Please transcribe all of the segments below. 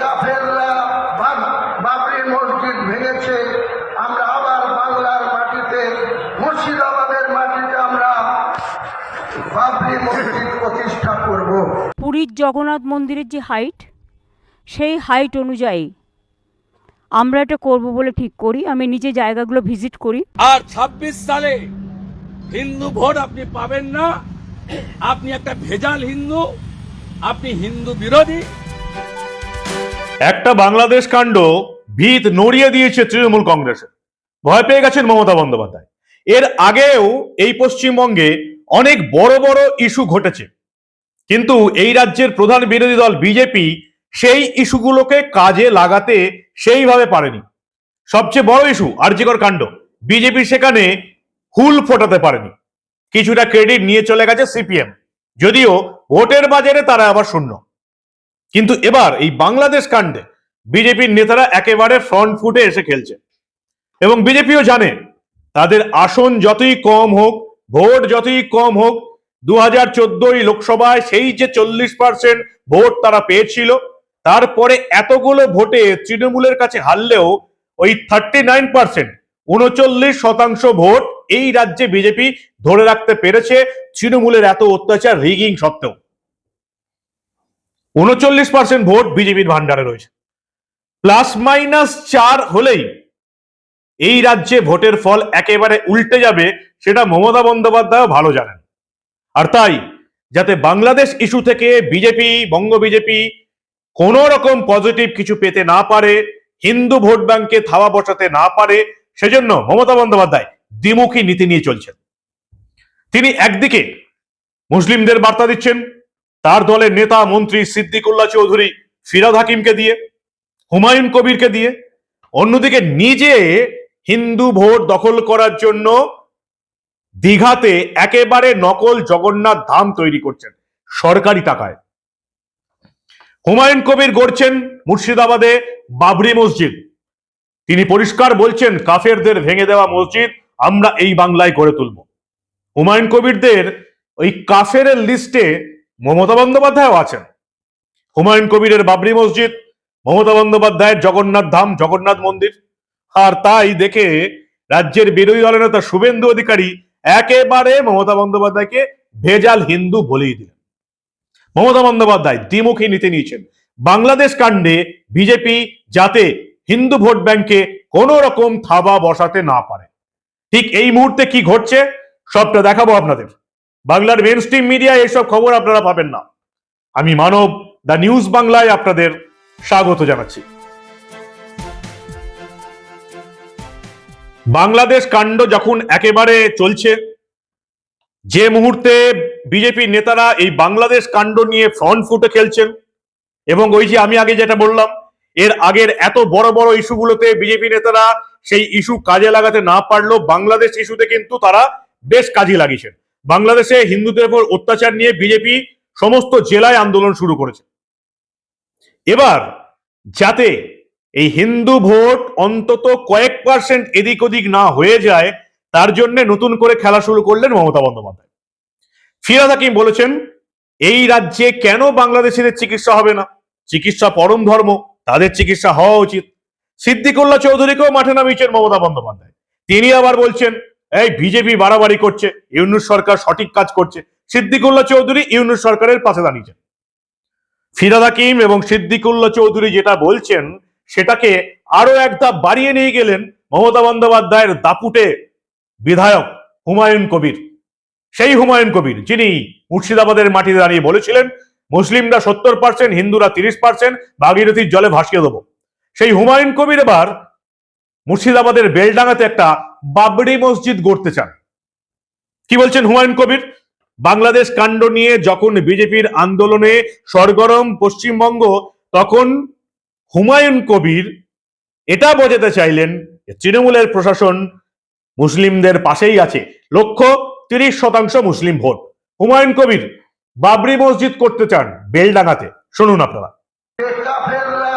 কাফেররা বাবরি মসজিদ ভেঙেছে আমরা আবার বাংলার মাটিতে মুর্শিদাবাদের মাটিতে আমরা বাবরি মসজিদ প্রতিষ্ঠা করব। পুরীর জগন্নাথ মন্দিরের যে হাইট সেই হাইট অনুযায়ী আমরা এটা করব বলে ঠিক করি আমি নিজে জায়গাগুলো ভিজিট করি। আর ২৬ সালে হিন্দু ভোট আপনি পাবেন না আপনি একটা ভেজাল হিন্দু আপনি হিন্দু বিরোধী একটা বাংলাদেশ কাণ্ড ভিত নড়িয়ে দিয়েছে তৃণমূল কংগ্রেসের ভয় পেয়ে গেছেন মমতা বন্দ্যোপাধ্যায়। এর আগেও এই পশ্চিমবঙ্গে অনেক বড় বড় ইস্যু ঘটেছে। কিন্তু এই রাজ্যের প্রধান বিরোধী দল বিজেপি সেই ইস্যুগুলোকে কাজে লাগাতে সেইভাবে পারেনি। সবচেয়ে বড় ইস্যু আর্যিকর কাণ্ড। বিজেপি সেখানে হুল ফোটাতে পারেনি। কিছুটা ক্রেডিট নিয়ে চলে গেছে সিপিএম। যদিও ভোটের বাজারে তারা আবার শূন্য। কিন্তু এবার এই বাংলাদেশ কাণ্ডে বিজেপির নেতারা একেবারে ফ্রন্ট ফুটে এসে খেলছে। এবং বিজেপিও জানে, তাদের আসন যতই কম হোক, ভোট যতই কম হোক দু হাজার চোদ্দই লোকসভায় সেই যে চল্লিশ পার্সেন্ট ভোট তারা পেয়েছিল, তারপরে এতগুলো ভোটে তৃণমূলের কাছে হারলেও ওই থার্টি নাইন পার্সেন্ট উনচল্লিশ শতাংশ ভোট এই রাজ্যে বিজেপি ধরে রাখতে পেরেছে। তৃণমূলের এত অত্যাচার রিগিং সত্ত্বেও। উনচল্লিশ পার্সেন্ট ভোট বিজেপির ভান্ডারে রয়েছে। প্লাস মাইনাস চার হলেই এই রাজ্যে ভোটের ফল একেবারে উল্টে যাবে, সেটা মমতা বন্দ্যোপাধ্যায় ভালো জানেন। আর তাই, যাতে বাংলাদেশ ইস্যু থেকে বিজেপি, বঙ্গ বিজেপি কোন রকম পজিটিভ কিছু পেতে না পারে, হিন্দু ভোট ব্যাংকে থাওয়া বসাতে না পারে, সেজন্য মমতা বন্দ্যোপাধ্যায় দ্বিমুখী নীতি নিয়ে চলছেন। তিনি একদিকে মুসলিমদের বার্তা দিচ্ছেন তার দলের নেতা মন্ত্রী সিদ্দিকুল্লাহ চৌধুরী, ফিরাদ হাকিমকে দিয়ে, হুমায়ুন কবিরকে দিয়ে, অন্যদিকে নিজে হিন্দু ভোট দখল করার জন্য দীঘাতে একেবারে নকল জগন্নাথ ধাম তৈরি করছেন, সরকারি টাকায়। হুমায়ুন কবির গড়ছেন মুর্শিদাবাদে বাবরি মসজিদ। তিনি পরিষ্কার বলছেন, কাফেরদের ভেঙে দেওয়া মসজিদ আমরা এই বাংলায় গড়ে তুলব। হুমায়ুন কবিরদের ওই কাফের লিস্টে মমতা বন্দ্যোপাধ্যায়ও আছেন। হুমায়ুন কবিরের বাবরি মসজিদ, মমতা বন্দ্যোপাধ্যায়ের জগন্নাথ ধাম, জগন্নাথ মন্দির। আর তাই দেখে রাজ্যের বিরোধী দলের নেতা শুভেন্দু অধিকারী একেবারে মমতা বন্দ্যোপাধ্যায়কে ভেজাল হিন্দু বলেই দিলেন। মমতা বন্দ্যোপাধ্যায় দ্বিমুখী নীতি নিয়েছেন। বাংলাদেশ কাণ্ডে বিজেপি যাতে হিন্দু ভোট ব্যাংকে কোন রকম থাবা বসাতে না পারে। ঠিক এই মুহূর্তে কি ঘটছে, সবটা দেখাবো আপনাদের। বাংলার মেন স্ট্রিম মিডিয়া এইসব খবর আপনারা পাবেন না। আমি মানব, দ্য নিউজ বাংলায় আপনাদের স্বাগত জানাচ্ছি। বাংলাদেশ কাণ্ড যখন একেবারে চলছে, যে মুহূর্তে বিজেপি নেতারা এই বাংলাদেশ কাণ্ড নিয়ে ফ্রন্ট ফুটে খেলছেন, এবং ওই যে আমি আগে যেটা বললাম, এর আগের এত বড় বড় ইস্যুগুলোতে বিজেপি নেতারা সেই ইস্যু কাজে লাগাতে না পারলেও বাংলাদেশ ইস্যুতে কিন্তু তারা বেশ কাজে লাগিয়েছেন। বাংলাদেশে হিন্দুদের উপর অত্যাচার নিয়ে বিজেপি সমস্ত জেলায় আন্দোলন শুরু করেছে। এবার যাতে এই হিন্দু ভোট অন্তত কয়েক পার্সেন্ট এদিক ওদিক না হয়ে যায়, তার জন্য নতুন করে খেলা শুরু করলেন মমতা বন্দ্যোপাধ্যায়। ফিরাদ হাকিম বলেছেন, এই রাজ্যে কেন বাংলাদেশিদের চিকিৎসা হবে না? চিকিৎসা পরম ধর্ম, তাদের চিকিৎসা হওয়া উচিত। সিদ্দিকুল্লাহ চৌধুরীকেও মাঠে নামিয়েছেন মমতা বন্দ্যোপাধ্যায়। তিনি আবার বলছেন এই বিজেপি বাড়াবাড়ি করছে, ইউনুস সরকার সঠিক কাজ করছে। সিদ্দিকুল্লাহ চৌধুরী ইউনুস সরকারের পাশে দাঁড়িয়েছেন ফিরাদ হাকিম এবং সিদ্দিকুল্লাহ চৌধুরী যেটা বলছেন, সেটাকে আরও এক ধাপ বাড়িয়ে নিয়ে গেলেন মমতা বন্দ্যোপাধ্যায়ের দাপুটে বিধায়ক হুমায়ুন কবির। সেই হুমায়ুন কবির, যিনি মুর্শিদাবাদের মাটিতে দাঁড়িয়ে বলেছিলেন, মুসলিমরা সত্তর পার্সেন্ট হিন্দুরা তিরিশ পার্সেন্ট ভাগীরথীর জলে ভাসিয়ে দেবো। সেই হুমায়ুন কবির এবার মুর্শিদাবাদের বেলডাঙ্গাতে একটা বাবরি মসজিদ গড়তে চান। কি বলছেন হুমায়ুন কবির? বাংলাদেশ কাণ্ড নিয়ে যখন বিজেপির আন্দোলনে সরগরম পশ্চিমবঙ্গ, তখন হুমায়ুন কবির এটা বোঝাতে চাইলেন তৃণমূলের প্রশাসন মুসলিমদের পাশেই আছে। লক্ষ্য তিরিশ শতাংশ মুসলিম ভোট। হুমায়ুন কবির বাবরি মসজিদ করতে চান বেলডাঙ্গাতে। শুনুন আপনারা কাফেররা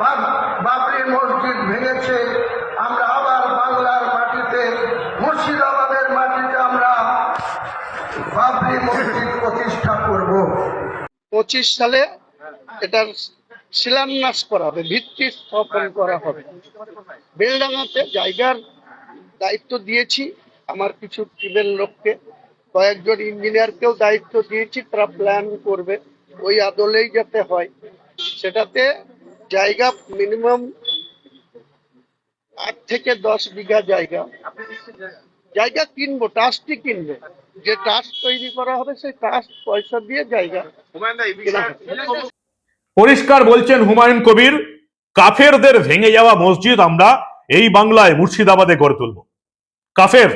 বাব- বাবরি মসজিদ ভেঙেছে আমরা আবার বাংলার মাটিতে মুর্শিদাবাদের মাটিতে আমরা বাবরি মসজিদ প্রতিষ্ঠা করব পঁচিশ সালে এটার শিলান্যাস করা হবে, ভিত্তি স্থাপন করা হবে। বেলডাঙাতে জায়গার দায়িত্ব দিয়েছি, আমার কিছু টিমের লোককে, কয়েকজন ইঞ্জিনিয়ারকেও দায়িত্ব দিয়েছি, তারা প্ল্যান করবে ওই আদলেই যাতে হয়। সেটাতে জায়গা মিনিমাম আট থেকে দশ বিঘা জায়গা। জায়গা কিনবো ট্রাস্টই কিনবে। যে ট্রাস্ট তৈরি করা হবে সেই ট্রাস্ট পয়সা দিয়ে জায়গা পরিষ্কার বলছেন হুমায়ুন কবির কাফেরদের ভেঙে যাওয়া মসজিদ আমরা এই বাংলায় মুর্শিদাবাদে গড়ে তুলব। কাফের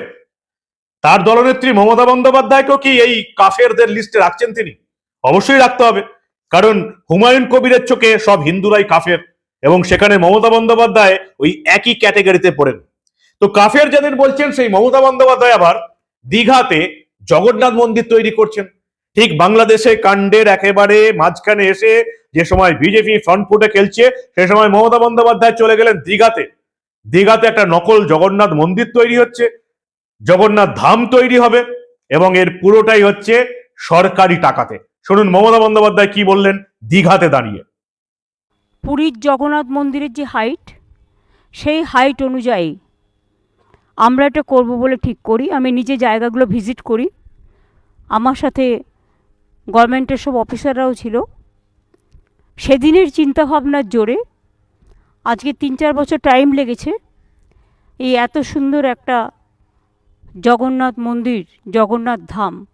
তার দলনেত্রী মমতা বন্দ্যোপাধ্যায়কেও কি এই কাফেরদের লিস্টে রাখছেন তিনি? অবশ্যই রাখতে হবে কারণ হুমায়ুন কবিরের চোখে সব হিন্দুরাই কাফের এবং সেখানে মমতা বন্দ্যোপাধ্যায় ওই একই ক্যাটেগরিতে পড়েন। তো কাফের যাদের বলছেন সেই মমতা বন্দ্যোপাধ্যায় আবার দীঘাতে জগন্নাথ মন্দির তৈরি করছেন। ঠিক বাংলাদেশে কাণ্ডের একেবারে মাঝখানে এসে যে সময় বিজেপি ফ্রন্ট ফুটে খেলছে, সে সময় মমতা বন্দ্যোপাধ্যায় চলে গেলেন দীঘাতে। দীঘাতে একটা নকল জগন্নাথ মন্দির তৈরি হচ্ছে। জগন্নাথ ধাম তৈরি হবে এবং এর পুরোটাই হচ্ছে সরকারি টাকাতে। শুনুন মমতা বন্দ্যোপাধ্যায় কি বললেন দীঘাতে দাঁড়িয়ে। পুরীর জগন্নাথ মন্দিরের যে হাইট সেই হাইট অনুযায়ী আমরা এটা করব বলে ঠিক করি। আমি নিজে জায়গাগুলো ভিজিট করি। আমার সাথে গভর্নমেন্টের সব অফিসাররাও ছিল। সেদিনের চিন্তাভাবনার জোরে আজকে তিন চার বছর টাইম লেগেছে এই এত সুন্দর একটা জগন্নাথ মন্দির, জগন্নাথ ধাম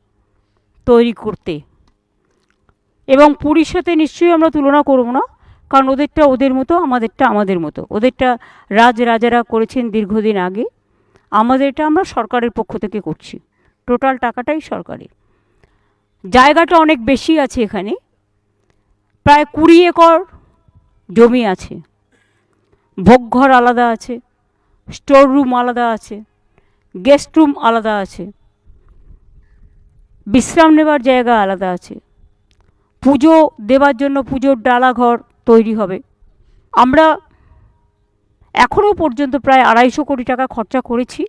তৈরি করতে। এবং পুরীর সাথে নিশ্চয়ই আমরা তুলনা করব না, কারণ ওদেরটা ওদের মতো, আমাদেরটা আমাদের মতো। ওদেরটা রাজ রাজারা করেছেন দীর্ঘদিন আগে। আমাদেরটা আমরা সরকারের পক্ষ থেকে করছি। টোটাল টাকাটাই সরকারের। জায়গাটা অনেক বেশি আছে এখানে। প্রায় কুড়ি একর জমি আছে। ভোগঘর আলাদা আছে, স্টোর রুম আলাদা আছে, গেস্ট রুম আলাদা আছে, বিশ্রাম নেবার জায়গা আলাদা আছে। পুজো দেবার জন্য পুজোর ডালাঘর তৈরি হবে। আমরা এখনও পর্যন্ত প্রায় আড়াইশো কোটি টাকা খরচা করেছি।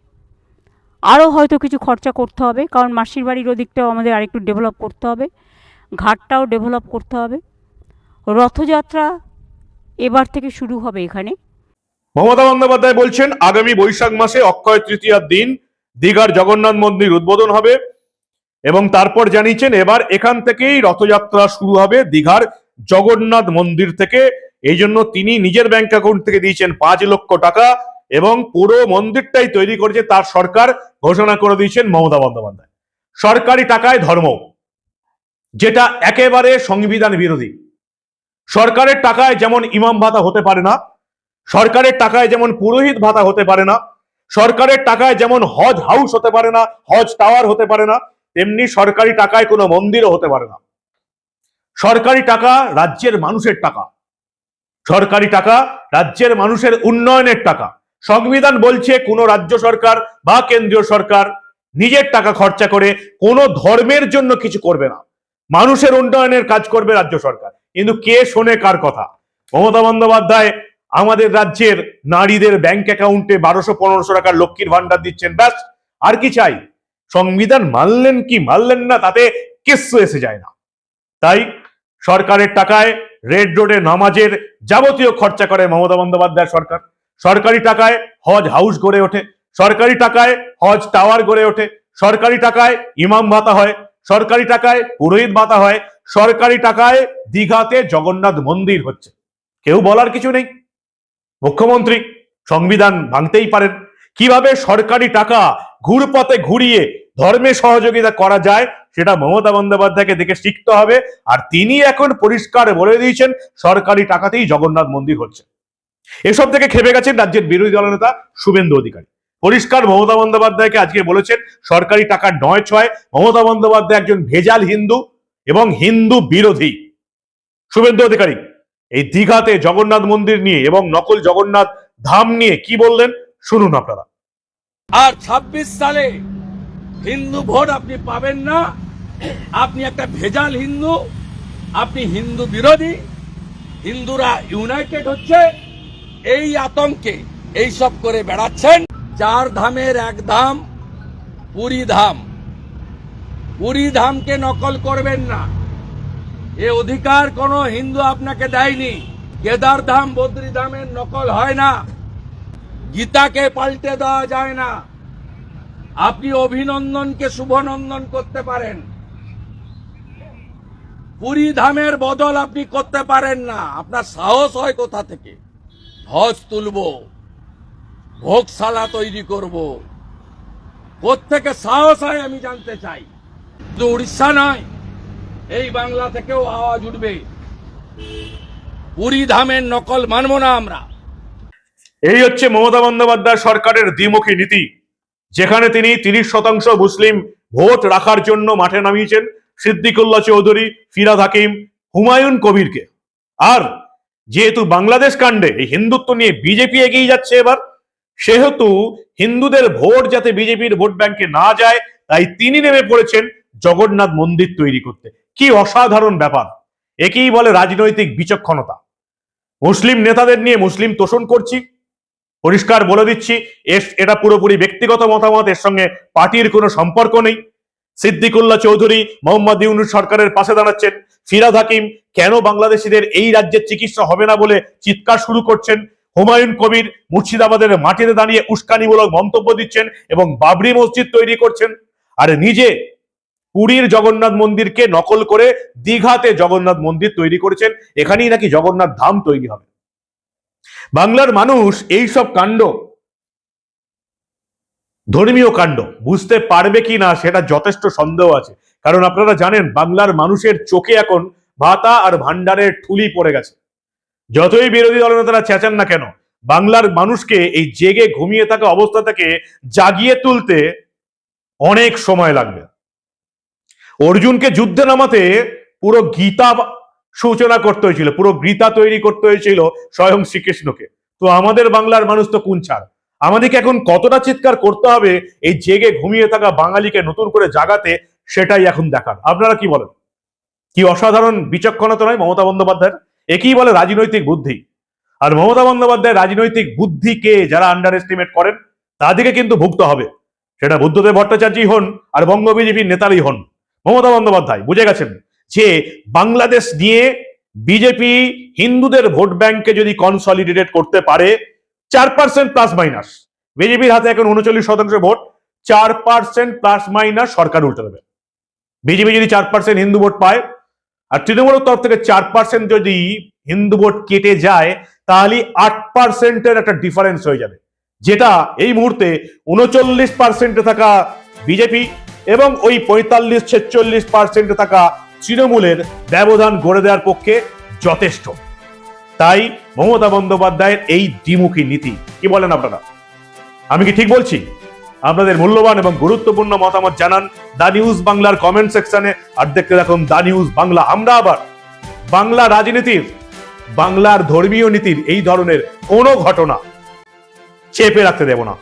আরও হয়তো কিছু খরচা করতে হবে, কারণ মাসির বাড়ির ওদিকটাও আমাদের আরেকটু ডেভেলপ করতে হবে, ঘাটটাও ডেভেলপ করতে হবে। রথযাত্রা এবার থেকে শুরু হবে এখানে। মমতা বন্দ্যোপাধ্যায় বলছেন, আগামী বৈশাখ মাসে অক্ষয় তৃতীয়ার দিন দীঘার জগন্নাথ মন্দির উদ্বোধন হবে এবং তারপর জানিয়েছেন, এবার এখান থেকেই রথযাত্রা শুরু হবে দীঘার জগন্নাথ মন্দির থেকে। এই জন্য তিনি নিজের ব্যাংক অ্যাকাউন্ট থেকে দিয়েছেন পাঁচ লক্ষ টাকা। এবং পুরো মন্দিরটাই তৈরি করেছে তার সরকার, ঘোষণা করে দিয়েছেন মমতা বন্দ্যোপাধ্যায়। সরকারি টাকায় ধর্ম, যেটা একেবারে সংবিধান বিরোধী। সরকারের টাকায় যেমন ইমাম ভাতা হতে পারে না, সরকারের টাকায় যেমন পুরোহিত ভাতা হতে পারে না, সরকারের টাকায় যেমন হজ হাউস হতে পারে না, হজ টাওয়ার হতে পারে না, তেমনি সরকারি টাকায় কোনো মন্দিরও হতে পারে না। সরকারি টাকা রাজ্যের মানুষের টাকা। সরকারি টাকা রাজ্যের মানুষের উন্নয়নের টাকা। সংবিধান বলছে কোনো রাজ্য সরকার বা কেন্দ্রীয় সরকার নিজের টাকা খরচা করে কোনো ধর্মের জন্য কিছু করবে না। মানুষের উন্নয়নের কাজ করবে রাজ্য সরকার। কিন্তু কে শোনে কার কথা? মমতা বন্দ্যোপাধ্যায় আমাদের রাজ্যের নারীদের ব্যাংক অ্যাকাউন্টে বারোশো, পনেরোশো টাকার লক্ষ্মীর ভান্ডার দিচ্ছেন, ব্যাস। আর কি চাই? সংবিধান মানলেন কি মানলেন না তাতে কিচ্ছু এসে যায় না। তাই সরকারের টাকায় রেড রোডে নামাজের যাবতীয় খরচা করে মমতা বন্দ্যোপাধ্যায় সরকার। সরকারি টাকায় হজ হাউস গড়ে ওঠে, সরকারি টাকায় হজ টাওয়ার গড়ে ওঠে, সরকারি টাকায় ইমাম ভাতা হয়, সরকারি টাকায় পুরোহিত ভাতা হয়, সরকারি টাকায় দীঘাতে জগন্নাথ মন্দির হচ্ছে। কেউ বলার কিছু নেই। মুখ্যমন্ত্রী সংবিধান ভাঙতেই পারেন। কীভাবে সরকারি টাকা ঘুরপথে ঘুরিয়ে ধর্মে সহযোগিতা করা যায়, সেটা মমতা বন্দ্যোপাধ্যায়কে দেখে শিখতে হবে। আর তিনি এখন পরিষ্কার বলে দিয়েছেন, সরকারি টাকাতেই জগন্নাথ মন্দির হচ্ছে। এসব থেকে খেপে গেছেন রাজ্যের বিরোধী দলনেতা শুভেন্দু অধিকারী। পরিষ্কার, মমতা বন্দ্যোপাধ্যায়কে আজকে বলেছেন, সরকারি টাকা নয় ছয়, মমতা বন্দ্যোপাধ্যায় একজন ভেজাল হিন্দু এবং হিন্দু বিরোধী। শুভেন্দু অধিকারী, এই দীঘাতে জগন্নাথ মন্দির নিয়ে এবং নকল জগন্নাথ ধাম নিয়ে কি বললেন? শুনুন আপনারা। আর ২৬ সালে হিন্দু ভোট আপনি পাবেন না। আপনি একটা ভেজাল হিন্দু, আপনি হিন্দু বিরোধী, হিন্দুরা ইউনাইটেড হচ্ছে। এই আতঙ্কে এই সব করে বেড়াচ্ছেন। চার ধামের এক ধাম, পুরী ধাম। পুরী ধামকে নকল করবেন না। এ অধিকার কোনো হিন্দু আপনাকে দেয়নি। কেদার ধাম, বদ্রী ধামের নকল হয় না। গীতাকে পাল্টে দেওয়া যায় না। আপনি অভিনন্দনকে শুভনন্দন করতে পারেন। পুরী ধামের বদল আপনি করতে পারেন না। আপনার সাহস হয় কোথা থেকে? ধ্বজ তুলব, ভোগশালা তৈরি করব। কোত্থেকে সাহস হয় আমি জানতে চাই। শুধু উড়িষ্যা নয়, এই বাংলা থেকেও আওয়াজ উঠবে। পুরী ধামের নকল মানব না আমরা। এই হচ্ছে মমতা বন্দ্যোপাধ্যায় সরকারের দ্বিমুখী নীতি, যেখানে তিনি তিরিশ শতাংশ মুসলিম ভোট রাখার জন্য মাঠে নামিয়েছেন সিদ্দিকুল্লাহ চৌধুরী, ফিরাদ হাকিম, হুমায়ুন কবিরকে। আর যেহেতু বাংলাদেশ কাণ্ডে এই হিন্দুত্ব নিয়ে বিজেপি এগিয়ে যাচ্ছে এবার, সেহেতু হিন্দুদের ভোট যাতে বিজেপির ভোট ব্যাংকে না যায়, তাই তিনি নেমে পড়েছেন জগন্নাথ মন্দির তৈরি করতে। কি অসাধারণ ব্যাপার। একেই বলে রাজনৈতিক বিচক্ষণতা। মুসলিম নেতাদের নিয়ে মুসলিম তোষণ করছি। পরিষ্কার বলে দিচ্ছি এটা পুরোপুরি ব্যক্তিগত মতামত, এর সঙ্গে পার্টির কোনো সম্পর্ক নেই। সিদ্দিকুল্লাহ চৌধুরী, মোহাম্মদ ইউনুস সরকারের পাশে দাঁড়াচ্ছেন। ফিরাদ হাকিম, কেন বাংলাদেশিদের এই রাজ্যের চিকিৎসা হবে না বলে চিৎকার শুরু করছেন? হুমায়ুন কবির মুর্শিদাবাদের মাটিতে দাঁড়িয়ে উস্কানিমূলক মন্তব্য দিচ্ছেন এবং বাবরি মসজিদ তৈরি করছেন। আর নিজে পুরীর জগন্নাথ মন্দিরকে নকল করে দীঘাতে জগন্নাথ মন্দির তৈরি করেছেন। এখানেই নাকি জগন্নাথ ধাম তৈরি হবে। বাংলার মানুষ এই সব কাণ্ড, ধর্মীয় কাণ্ড বুঝতে পারবে কি না সেটা যথেষ্ট সন্দেহ আছে। কারণ আপনারা জানেন, বাংলার মানুষের চোখে এখন ভাতা আর ভান্ডারের ঠুলি পড়ে গেছে। যতই বিরোধী দলনেতারা চেঁচান না কেন, বাংলার মানুষকে এই জেগে ঘুমিয়ে থাকা অবস্থা থেকে জাগিয়ে তুলতে অনেক সময় লাগবে। অর্জুনকে যুদ্ধে নামাতে পুরো গীতা সূচনা করতে হয়েছিল, পুরো গীতা তৈরি করতে হয়েছিল স্বয়ং শ্রীকৃষ্ণকে। তো আমাদের বাংলার মানুষ তো কোন ছাড়? আমাদেরকে এখন কতটা চিৎকার করতে হবে এই জেগে ঘুমিয়ে থাকা বাঙালিকে নতুন করে জাগাতে সেটাই এখন দেখার। আপনারা কি বলেন? কি অসাধারণ বিচক্ষণতা নয় মমতা বন্দ্যোপাধ্যায়ের? একই বলে রাজনৈতিক বুদ্ধি। আর মমতা বন্দ্যোপাধ্যায় রাজনৈতিক বুদ্ধিকে যারা আন্ডার এস্টিমেট করেন তাদেরকে কিন্তু ভুগতে হবে। সেটা বুদ্ধদেব ভট্টাচার্যই হন আর বঙ্গ বিজেপির নেতারই হন। মমতা বন্দ্যোপাধ্যায়, বুঝে গেছেন যে বাংলাদেশ নিয়ে বিজেপি হিন্দুদের ভোট ব্যাংকে যদি কনসলিডেটেড করতে পারে, চার পার্সেন্ট প্লাস মাইনাস বিজেপির হাতে এখন উনচল্লিশ শতাংশ ভোট, চার পার্সেন্ট প্লাস মাইনাস সরকার উল্টে দেবে। বিজেপি যদি চার পার্সেন্ট হিন্দু ভোট পায়, আর তৃণমূলের তরফ থেকে চার পার্সেন্ট যদি হিন্দু ভোট কেটে যায়, তাহলে আট পার্সেন্টের একটা ডিফারেন্স হয়ে যাবে। যেটা এই মুহূর্তে উনচল্লিশ পার্সেন্টে থাকা বিজেপি এবং ওই পঁয়তাল্লিশ ছেচল্লিশ পার্সেন্টে থাকা তৃণমূলের ব্যবধান গড়ে দেওয়ার পক্ষে যথেষ্ট। তাই মমতা বন্দ্যোপাধ্যায়ের এই দ্বিমুখী নীতি, কি বলেন আপনারা? আমি কি ঠিক বলছি? আপনাদের মূল্যবান এবং গুরুত্বপূর্ণ মতামত জানান দা নিউজ বাংলার কমেন্ট সেকশনে। আর দেখতে দেখুন দা নিউজ বাংলা। আমরা আবার বাংলা রাজনীতির, বাংলার ধর্মীয় নীতির এই ধরনের কোনো ঘটনা চেপে রাখতে দেব না।